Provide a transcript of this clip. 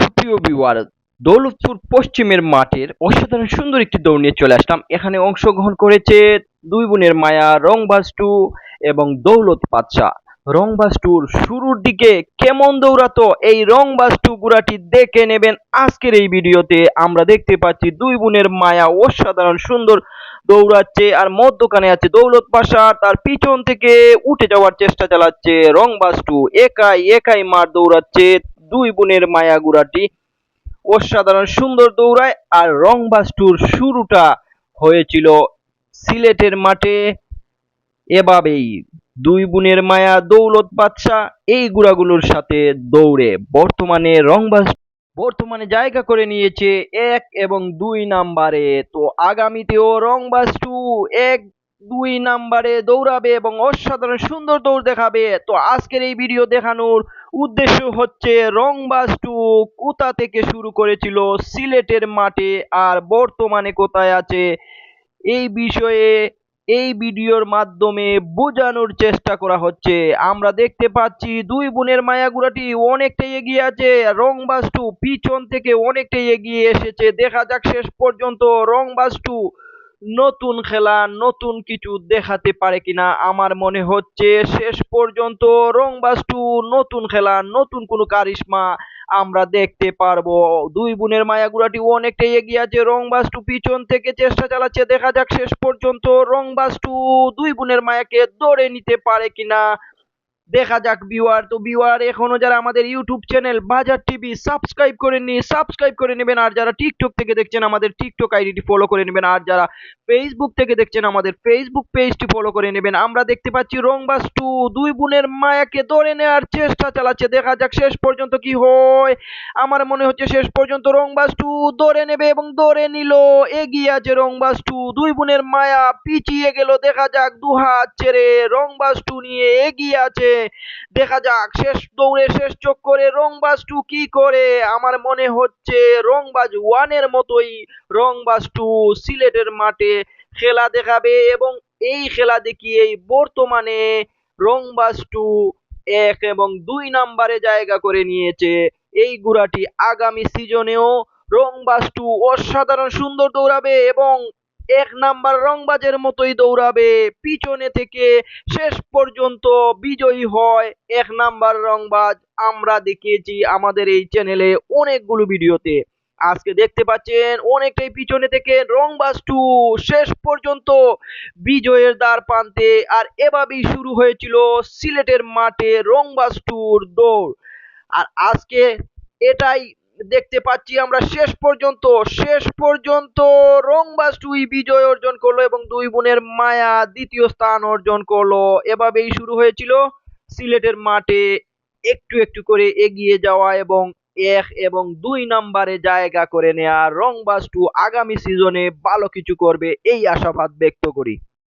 সুপ্রিয় ভিউয়ার দৌলতপুর পশ্চিমের মাঠের অসাধারণ সুন্দর একটি দৌড় নিয়ে চলে আসলাম। এখানে অংশগ্রহণ করেছে দুই বোনের মায়া রংবাজ টু এবং দৌলত পাচ্ছা রংবাজ টুর শুরুর দিকে কেমন দৌড়াতো এই রংবাজ টু গুড়াটি দেখে নেবেন আজকের এই ভিডিওতে। আমরা দেখতে পাচ্ছি দুই বোনের মায়া অসাধারণ সুন্দর দৌড়াচ্ছে আর মধ্যখানে আছে দৌলত পাশা তার পিছন থেকে উঠে যাওয়ার চেষ্টা চালাচ্ছে রংবাজ টু। একাই একাই মার দৌড়াচ্ছে। দুই বোনের মায়া গুড়াটি। অসাধারণ সুন্দর দৌড়ায় আর রংবাজ টুর শুরুটা হয়েছিল সিলেটের মাঠে। এভাবেই দুই বোনের মায়া দৌলত বাদশা এই গুড়াগুলোর সাথে দৌড়ে বর্তমানে রংবাজ বর্তমানে জায়গা করে নিয়েছে এক এবং দুই নাম্বারে। তো আগামীতেও রংবাজ টু এক দুই নাম্বারে দৌড়াবে এবং অসাধারণ সুন্দর দৌড় দেখাবে। তো আজকের এই ভিডিও দেখানোর উদ্দেশ্য হচ্ছে রংবাজ টু কোথা থেকে শুরু করেছিল, সিলেটের মাঠে আর বর্তমানে কোথায় আছে? এই বিষয়ে এই ভিডিওর মাধ্যমে বোঝানোর চেষ্টা করা হচ্ছে। আমরা দেখতে পাচ্ছি দুই বোনের মায়াগুড়াটি অনেকটাই এগিয়ে আছে। রংবাজ টু পিছন থেকে অনেকটাই এগিয়ে এসেছে। দেখা যাক শেষ পর্যন্ত রংবাজ টু নতুন খেলা, নতুন কিছু দেখাতে পারে কিনা আমার মনে হচ্ছে শেষ পর্যন্ত রংবাস টু নতুন খেলা, নতুন কোনো কারিশমা আমরা দেখতে পারব। দুই বোনের মায়াগুড়াটি অনেকটাই এগিয়ে আছে রংবাস টু পিছন থেকে চেষ্টা চালাচ্ছে, দেখা যাক শেষ পর্যন্ত রংবাস টু দুই বোনের মায়াকে ধরে নিতে পারে কিনা। দেখা যাক ভিউয়ার তো ভিউয়ার এখনও যারা আমাদের YouTube channel Bazar TV subscribe করেননি সাবস্ক্রাইব করে নেবেন। আর যারা টিকটক থেকে দেখছেন আমাদের টিকটক আইডিটি ফলো করে নেবেন। আর যারা ফেসবুক থেকে দেখছেন আমাদের ফেসবুক পেজটি ফলো করে নেবেন। আমরা দেখতে পাচ্ছি রংবাস টু দুই বোনের মায়াকে ধরে নেওয়ার চেষ্টা চালাচ্ছে। দেখা যাক শেষ পর্যন্ত কি হয়। আমার মনে হচ্ছে শেষ পর্যন্ত রংবাস টু ধরে নেবে এবং ধরে নিল। এগিয়ে আছে রংবাস টু দুই বোনের মায়া পিছিয়ে গেল। দেখা যাক দু হাত ছেড়ে রংবাস টু নিয়ে এগিয়ে আছে। দেখা যাক, শেষ দৌড়ে শেষ চক্করে রংবাজ টু কি করে? আমার মনে হচ্ছে রংবাজ ওয়ানের মতোই রংবাজ টু সিলেটের মাঠে খেলা দেখাবে এবং এই খেলা দেখিয়েই বর্তমানে রংবাজ টু এক এবং দুই নাম্বারে জায়গা করে নিয়েছে। এই গুড়াটি আগামী সিজনেও রংবাজ টু অসাধারণ সুন্দর দৌড়াবে এবং এক নাম্বার রংবাজের মতোই দৌড়াবে। পিছনে থেকে শেষ পর্যন্ত বিজয়ী হয় এক নাম্বার রংবাজ। আমরা দেখিয়েছি আমাদের এই চ্যানেলে অনেকগুলো ভিডিওতে। আজকে দেখতে পাচ্ছেন অনেকটাই পিছনে থেকে রংবাজ টু। শেষ পর্যন্ত বিজয়ের দ্বার প্রান্তে আর এভাবেই শুরু হয়েছিল সিলেটের মাঠে রংবাজ টুর দৌড়। আর আজকে এটাই দেখতে পাচ্ছি আমরা শেষ পর্যন্ত শেষ পর্যন্ত রংবাজ টুই বিজয় অর্জন করল এবং দুই বোনের মায়া দ্বিতীয় স্থান অর্জন করল। এভাবেই শুরু হয়েছিল সিলেটের মাঠে একটু একটু করে এগিয়ে যাওয়া এবং এক এবং দুই নম্বরে জায়গা করে নেওয়া রংবাজ টু আগামী সিজনে ভালো কিছু করবে, এই আশাবাদ ব্যক্ত করি।